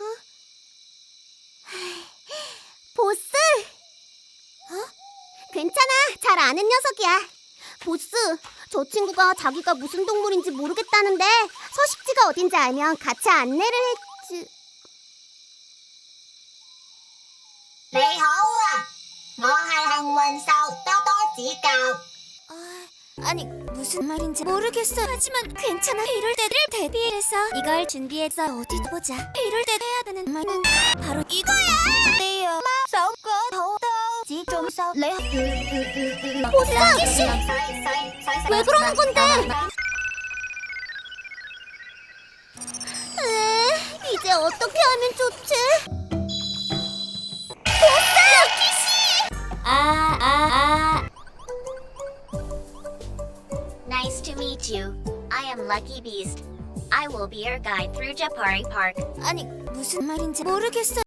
어? 보스! 어? 괜찮아. 잘 아는 녀석이야. 보스, 저 친구가 자기가 무슨 동물인지 모르겠다는데 서식지가 어딘지 알면 같이 안내를 했지. Bạn hổ à, ngõ hai. 아니 무슨 말인지 모르겠어. 하지만 괜찮아. 이럴 때를 대비해서 이걸 준비해서 어디 보자. 이럴 때 해야 되는 말은 바로 이거야! 네요 마성거 더더 지좀 싸래? 오사 아저씨! 왜 그러는 건데? 이제 어떻게 하면 좋지? Nice to meet you. I am Lucky Beast. I will be your guide through Japari Park. 아니 무슨 말인지 모르겠어.